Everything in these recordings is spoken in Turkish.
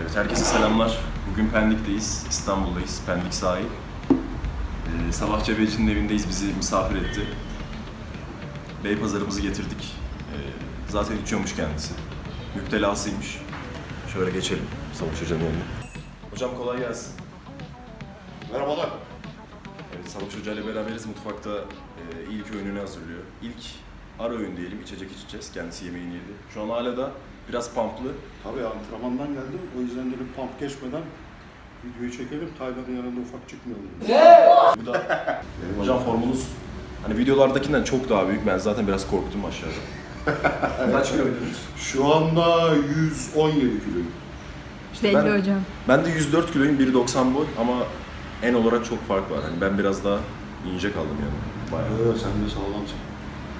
Evet, herkese selamlar. Bugün Pendik'teyiz, İstanbul'dayız, Pendik sahil. Ee, sabah Cebeci'nin evindeyiz, bizi misafir etti. Beypazarımızı getirdik. Ee, zaten içiyormuş kendisi. Müptelasıymış. Şöyle geçelim, Savaş Hoca'nın yanına. Hocam kolay gelsin. Merhabalar. Evet, Savaş Hoca ile beraberiz. Mutfakta e, ilk öğününü hazırlıyor. İlk ara öğün diyelim, içecek içeceğiz. Kendisi yemeğini yedi. Şu an hala da biraz pamplı. Tabii antrenmandan geldim. O yüzden dedim pump geçmeden videoyu çekelim. Taylan'ın yanında ufak çıkmayalım. Bu da hocam formunuz hani videolardakinden çok daha büyük. Ben zaten biraz korktum aşağıda. Kaç kilo? Şu anda 117 kilo. İşte Belli ben, hocam. ben de 104 kiloyum, 1.90 boy ama en olarak çok fark var. Hani ben biraz daha ince kaldım yani. Bayağı. Evet sen de sağlamsın.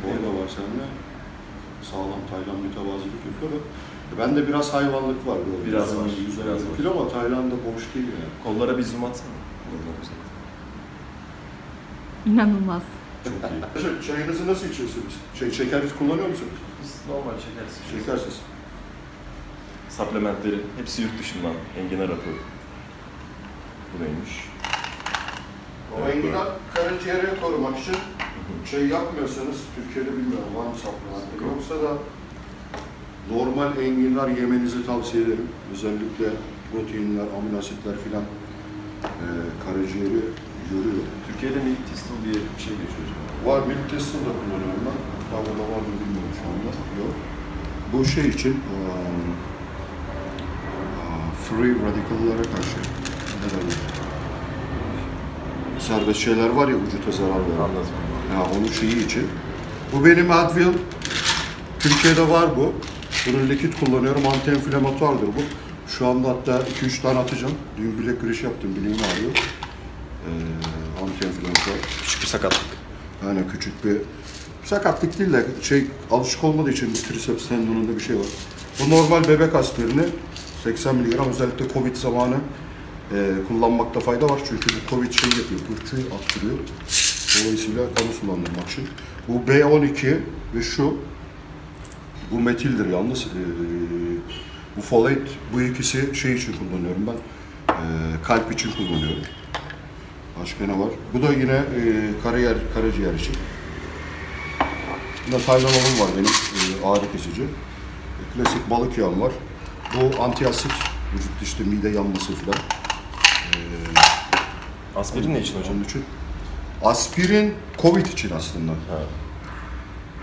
Boy da var sende. Sağlam Taylan mütevazilik yapıyor. E, Bende biraz hayvanlık var. Doğru. Biraz var, 117 biraz var. kilo ama Taylan da boş değil yani. Kollara bir zoom atsana. Güzel. İnanılmaz. Çok iyi. Arkadaşlar çayınızı nasıl içiyorsunuz? Şey, şeker kullanıyor musunuz? Biz normal şekersiz. Şekersiz. Supplementleri hepsi yurt dışından. Enginar hapı. Bu neymiş? O enginar karaciğeri korumak için şey yapmıyorsanız Türkiye'de bilmiyorum var mı supplement yoksa da normal enginar yemenizi tavsiye ederim. Özellikle proteinler, amino asitler filan e, karaciğeri yoruyor. Türkiye'de milk thistle diye bir şey geçiyor hocam. Var milk thistle da kullanıyorum ben. Hatta burada var mı bilmiyorum şu anda. Yok. Bu şey için e, free radical'lara karşı ne derler? Serbest şeyler var ya vücuta zarar veren. Anladım. Ya onun şeyi için. Bu benim Advil. Türkiye'de var bu. Bunu likit kullanıyorum. Anti-enflamatuardır bu. Şu anda hatta 2-3 tane atacağım. Dün bilek güreşi yaptım. Bileğim ağrıyor. Ee, anti-enflamatuar. Küçük bir sakatlık. Yani küçük bir sakatlık değil de şey alışık olmadığı için bir triceps tendonunda bir şey var. Bu normal bebek aspirini 80 mg özellikle Covid zamanı e, kullanmakta fayda var. Çünkü bu Covid şey yapıyor, pıhtı attırıyor. Dolayısıyla kanı sulandırmak için. Bu B12 ve şu bu metildir yalnız. E, bu folate bu ikisi şey için kullanıyorum ben. E, kalp için kullanıyorum. Başka ne var? Bu da yine e, karaciğer, karaciğer için. Bunda Tylenol'um var benim, e, ağrı kesici. E, klasik balık yağım var. Bu antiasit, vücut işte mide yanması falan. Aspirin ne için hocam? Onun için. Aspirin Covid için aslında. Ha.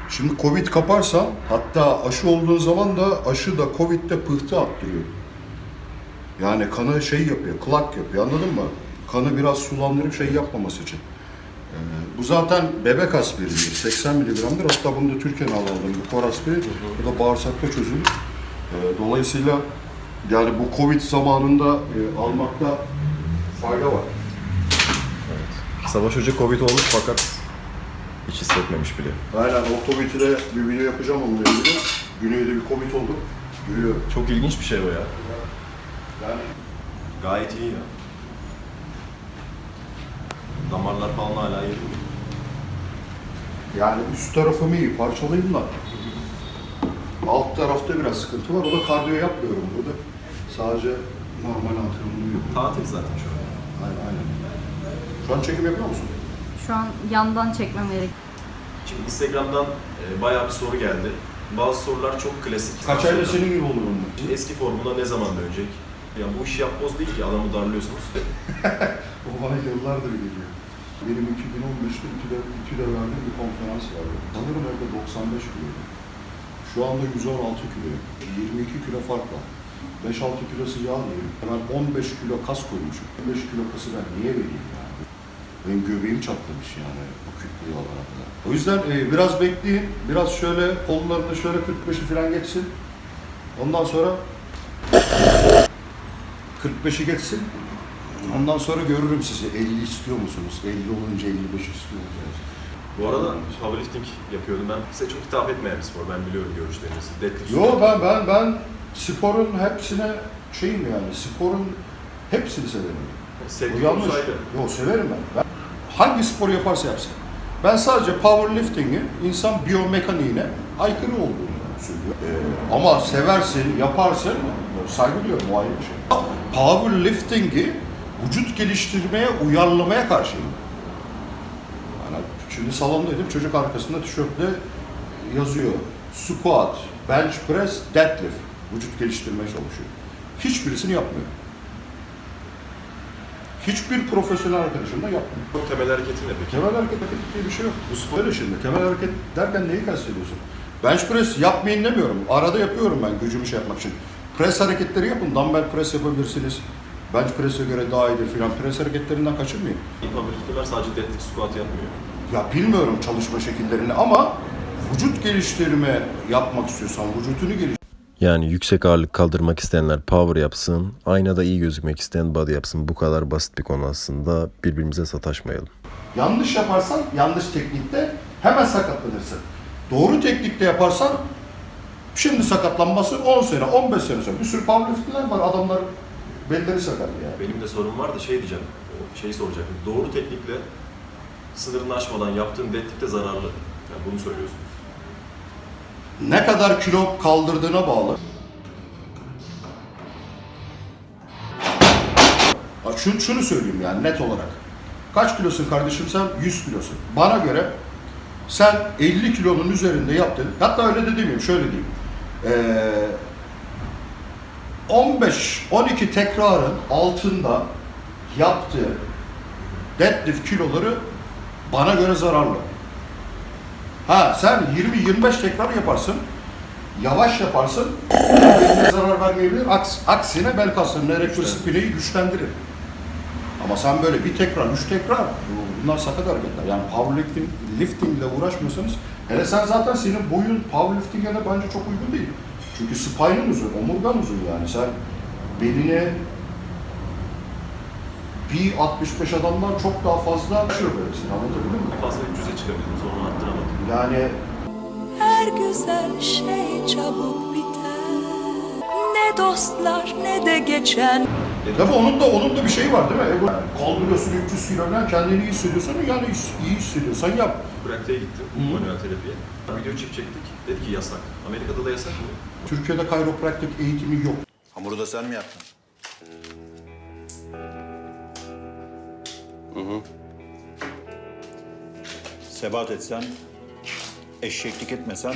Şimdi Covid kaparsan, hatta aşı olduğun zaman da aşı da Covid'de pıhtı attırıyor. Yani kanı şey yapıyor, klak yapıyor anladın mı? Kanı biraz sulandırıp şey yapmaması için. Ee, bu zaten bebek aspirinidir, 80 miligramdır. Hatta bunu da Türkiye'den aldım, bu kor aspirin. Bu da bağırsakta çözülür. Ee, dolayısıyla yani bu Covid zamanında e, almakta fayda var. Savaş Hoca Covid olmuş fakat hiç hissetmemiş bile. Aynen o Covid'i de bir video yapacağım onunla ilgili. Güneyde bir Covid oldu. Görüyor. Çok ilginç bir şey o ya. Yani Gayet iyi ya. Damarlar falan hala iyi. Yani üst tarafımı iyi parçalayayım da. Alt tarafta biraz sıkıntı var. O da kardiyo yapmıyorum burada. Sadece normal antrenmanımı yapıyorum. Tatil zaten şu an. Aynen aynen. Şu an çekim yapıyor musun? Şu an yandan çekmem gerek. Şimdi Instagram'dan e, bayağı bir soru geldi. Bazı sorular çok klasik. Kaç ayda senin gibi olur bunlar? Şimdi eski formuna ne zaman dönecek? Ya bu iş yapboz değil ki adamı darlıyorsunuz. O bana yıllardır geliyor. Benim 2015'te İTÜ'de, İTÜ'de verdiğim bir konferans vardı. Sanırım orada 95 kilo. Şu anda 116 kilo. 22 kilo fark var. 5-6 kilosu yağ yerim. Ben 15 kilo kas koymuşum. 15 kilo kası ben niye vereyim yani? Benim göbeğim çatlamış yani bu kütle yağlara kadar. O yüzden e, biraz bekleyin. Biraz şöyle kollarını şöyle 45'i falan geçsin. Ondan sonra 45'i geçsin. Ondan sonra görürüm sizi. 50 istiyor musunuz? 50 olunca 55 istiyor musunuz? Bu arada powerlifting yapıyordum ben. Size çok hitap etmeyen bir spor. Ben biliyorum görüşlerinizi. Deadlift. Yo ben ben ben sporun hepsine şeyim yani. Sporun hepsini severim. Bu Sevdiğim yanlış. olsaydı. Yo severim ben. ben. Hangi spor yaparsa yapsın. Ben sadece powerlifting'i insan biyomekaniğine aykırı olduğunu söylüyorum. Ee, ama seversin, yaparsın saygı duyuyorum o ayrı bir şey. Powerlifting'i vücut geliştirmeye, uyarlamaya karşıyım. Yani şimdi salondaydım, çocuk arkasında tişörtle yazıyor. Squat, bench press, deadlift. Vücut geliştirmeye çalışıyor. Hiçbirisini yapmıyor. Hiçbir profesyonel arkadaşım da yapmıyor. Bu temel hareketi ne peki? Temel hareket hareket diye bir şey yok. Bu spor öyle şimdi. Temel hareket derken neyi kastediyorsun? Bench press yapmayın demiyorum. Arada yapıyorum ben gücümü şey yapmak için. Press hareketleri yapın. Dumbbell press yapabilirsiniz. Bench press'e göre daha iyidir filan. Press hareketlerinden kaçırmayın. Powerlifter'lar sadece deadlift squat yapmıyor. Ya bilmiyorum çalışma şekillerini ama vücut geliştirme yapmak istiyorsan, vücutunu geliştirmek Yani yüksek ağırlık kaldırmak isteyenler power yapsın, aynada iyi gözükmek isteyen body yapsın. Bu kadar basit bir konu aslında. Birbirimize sataşmayalım. Yanlış yaparsan yanlış teknikte hemen sakatlanırsın. Doğru teknikte yaparsan şimdi sakatlanması 10 sene, 15 sene sonra. Bir sürü powerlifter'ler var adamlar belleri sakat ya. Benim de sorum var da şey diyeceğim, o şeyi soracaktım. Doğru teknikle sınırını aşmadan yaptığın deadlift'te zararlı. Yani bunu söylüyorsunuz. Ne kadar kilo kaldırdığına bağlı. Şunu, şunu söyleyeyim yani net olarak. Kaç kilosun kardeşim sen? 100 kilosun. Bana göre sen 50 kilonun üzerinde yaptın. Hatta öyle de demeyeyim, şöyle diyeyim. Ee, 15-12 tekrarın altında yaptığı deadlift kiloları bana göre zararlı. Ha sen 20-25 tekrar yaparsın. Yavaş yaparsın. Zarar vermeyebilir. Aks, aksine bel kaslarını, erektor spineyi güçlendirir. Ama sen böyle bir tekrar, üç tekrar, bu- bunlar sakat hareketler. Yani powerlifting lifting ile uğraşmıyorsanız, hele sen zaten senin boyun powerlifting'e de bence çok uygun değil. Çünkü spine'ın uzun, omurgan uzun yani. Sen beline bir 65 adamdan çok daha fazla aşıyor böylesin. Anlatabildim mi? Fazla 300'e çıkabildim, sonra arttıramadım. Yani Her güzel şey çabuk biter Ne dostlar ne de geçen Tabii onun da onun da bir şeyi var değil mi? Ego kaldırıyorsun 300 kiloyla kendini iyi hissediyorsan yani iyi hissediyorsan yap. Bıraktıya gittim, manuel terapiye. Video çekecektik, dedi ki yasak. Amerika'da da yasak mı? Türkiye'de kayropraktik eğitimi yok. Hamuru da sen mi yaptın? Sebat etsen, eşeklik etmesen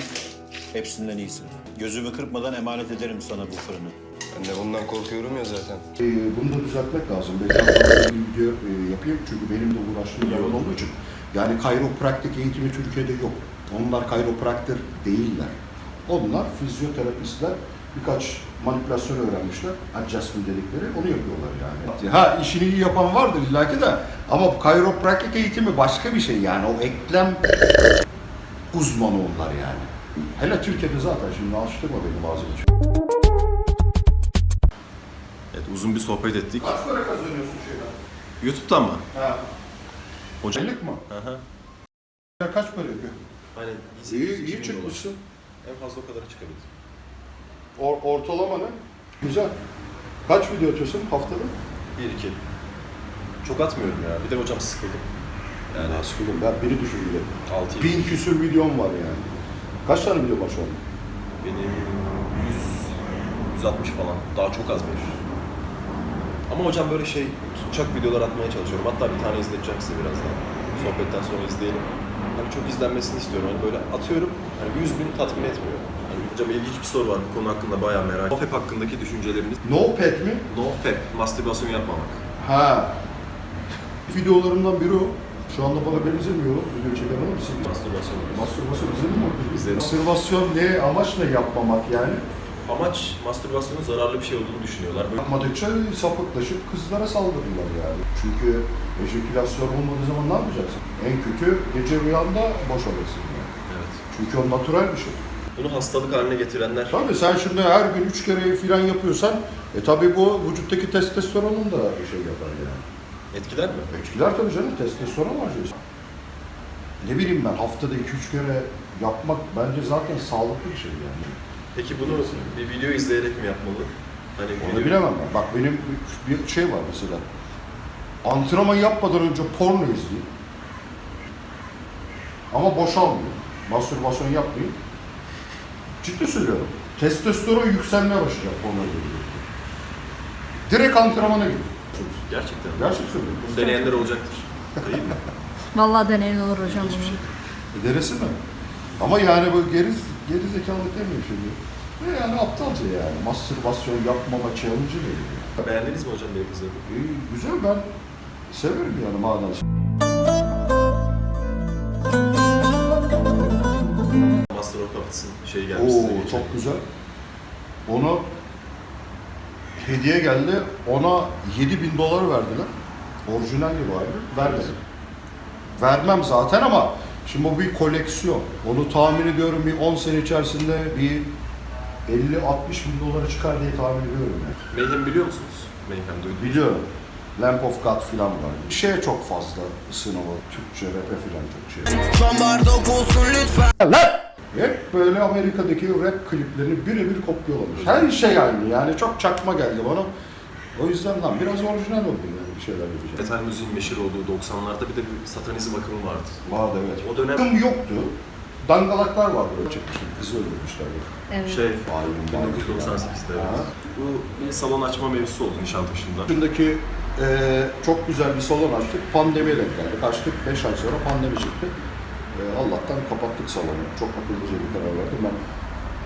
hepsinden iyisin. Gözümü kırpmadan emanet ederim sana bu fırını. Ben de bundan korkuyorum ya zaten. Ee, bunu da düzeltmek lazım. Ben bir video e, yapayım çünkü benim de uğraştığım alan olduğu için. Yani kayropraktik eğitimi Türkiye'de yok. Onlar kayropraktör değiller. Onlar fizyoterapistler birkaç manipülasyon öğrenmişler. Adjustment dedikleri onu yapıyorlar yani. Ha işini iyi yapan vardır illaki de ama kayropraktik eğitimi başka bir şey yani o eklem uzmanı onlar yani. Hele Türkiye'de zaten şimdi alıştırma beni bazı için. Evet, uzun bir sohbet ettik. Kaç para kazanıyorsun şeyden? YouTube'dan mı? Ha. Hocam. Aylık mı? Aha. Ya kaç para yapıyor? Aynen. İyi, iyi çıkmışsın. En fazla o kadar çıkabildim. Or, ortalama ne? Güzel. Kaç video atıyorsun haftada? Bir iki. Çok atmıyorum ya. Bir de hocam sıkıldım. Yani sıkıldım. Ben biri düşün bile. Altı. Bin küsür videom var yani. Kaç tane video var şu an? Benim 100, 160 falan. Daha çok az benim. Ama hocam böyle şey tutacak videolar atmaya çalışıyorum. Hatta bir tane izleteceğim size birazdan. Sohbetten sonra izleyelim. Hani çok izlenmesini istiyorum. Hani böyle atıyorum. Hani 100 bin tatmin etmiyor. Hani hocam ilginç bir soru var bu konu hakkında bayağı merak. NoFap hakkındaki düşünceleriniz. No pet mi? NoFap, mastürbasyon yapmamak. Ha. Videolarımdan biri o. Şu anda bana benzemiyor. Video çeken ama bir şey. Mastürbasyon. Mastürbasyon izledin mi? İzledim. Mastürbasyon ne? Amaç ne yapmamak yani? Amaç mastürbasyonun zararlı bir şey olduğunu düşünüyorlar. Böyle Yapmadıkça sapıklaşıp kızlara saldırırlar yani. Çünkü ejekülasyon olmadığı zaman ne yapacaksın? En kötü gece rüyanda boşalırsın yani. Evet. Çünkü o natural bir şey. Bunu hastalık haline getirenler Tabii sen şimdi her gün üç kere filan yapıyorsan e tabii bu vücuttaki testosteronun da bir şey yapar yani. Etkiler mi? Etkiler tabii canım testosteron harcıyorsun. Ne bileyim ben haftada iki üç kere yapmak bence zaten sağlıklı bir şey yani. Peki bunu bir video izleyerek mi yapmalı? Hani Onu video- bilemem ben. Bak benim bir şey var mesela. Antrenman yapmadan önce porno izleyeyim. Ama boşalmıyor. Mastürbasyon yapmayayım. Ciddi söylüyorum. Testosteron yükselmeye başlayacak porno izleyince. Direkt antrenmana git. Gerçekten. Gerçek söylüyorum. Bunu deneyenler olacaktır. Değil mi? Vallahi deneyin olur hocam bunu. E, Deresi mi? Ama yani bu geri, geri zekalı demiyor şimdi. E yani aptalca yani. Mastürbasyon yapmama challenge ne? Beğendiniz mi hocam benim kızları? E, güzel ben severim yani madem. Master of Puppets'ın şeyi gelmiş size Oo çok güzel. Onu hediye geldi. Ona 7000 dolar verdiler. Orijinal gibi aynı. Vermedim. Vermem zaten ama şimdi bu bir koleksiyon. Onu tahmin ediyorum bir 10 sene içerisinde bir 50-60 bin dolara çıkar diye tahmin ediyorum yani. Mayhem biliyor musunuz? Mayhem duydunuz? Biliyorum. Lamp of God filan var. Şeye çok fazla ısınımı. Türkçe, rap'e filan şey. Hep böyle Amerika'daki rap kliplerini birebir kopyalamış. Her şey aynı yani çok çakma geldi bana. O yüzden lan biraz orijinal oldu yani bir şeyler yapacağım. Metal müziğin meşhur olduğu 90'larda bir de bir satanizm akımı vardı. Vardı evet. O dönem Akım yoktu. Dangalaklar vardı böyle çıkmıştı. Kızı öldürmüşler. Evet. şey Hain, 1998'de Ha. evet. Bu bir salon açma mevzusu oldu Nişantaşı'nda. Şundaki eee, çok güzel bir salon açtık. Pandemiye denk geldik. Açtık 5 ay sonra pandemi çıktı. Eee, Allah'tan kapattık salonu. Çok akıllıca bir karar verdim. Ben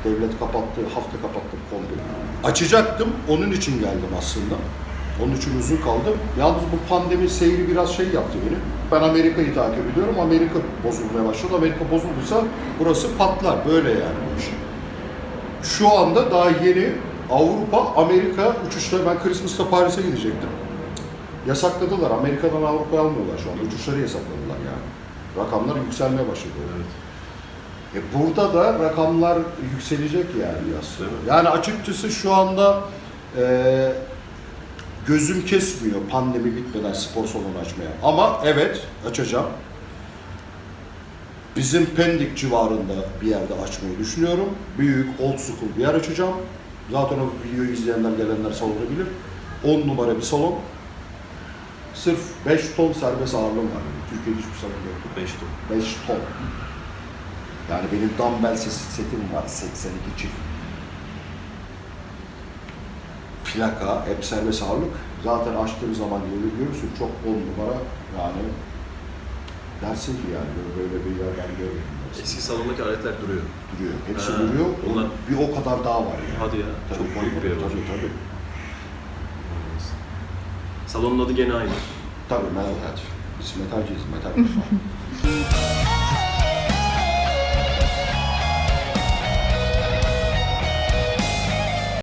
devlet kapattı, hafta kapattım komple. Açacaktım, onun için geldim aslında. Onun için uzun kaldım. Yalnız bu pandemi seyri biraz şey yaptı beni. Ben Amerika'yı takip ediyorum. Amerika bozulmaya başladı. Amerika bozulduysa burası patlar. Böyle yani bu iş. Şu anda daha yeni Avrupa, Amerika uçuşları, ben Christmas'ta Paris'e gidecektim. Yasakladılar. Amerika'dan Avrupa'ya almıyorlar şu anda. Uçuşları yasakladılar yani. Rakamlar yükselmeye başladı. Evet. E burada da rakamlar yükselecek yani. Değil mi? Yani açıkçası şu anda e, gözüm kesmiyor pandemi bitmeden spor salonu açmaya. Ama evet açacağım. Bizim Pendik civarında bir yerde açmayı düşünüyorum. Büyük, old school bir yer açacağım. Zaten o videoyu izleyenler, gelenler salonu bilir. 10 numara bir salon. Sırf 5 ton serbest ağırlığım var. Türkiye'de hiçbir salon yoktu. 5 ton. 5 ton. Yani benim dumbbell setim var 82 çift. Plaka, hep serbest ağırlık. Zaten açtığım zaman görür- görürsün çok on numara yani dersin ki yani böyle, bir yer ben görmedim. Eski salondaki aletler duruyor. Duruyor. Hepsi Ha, duruyor. bunlar- Bir o kadar daha var yani. Hadi ya. Tabii, çok büyük bir ev. Tabii tabii. Salonun adı gene aynı. Tabii metalhead. Biz metalciyiz, metal.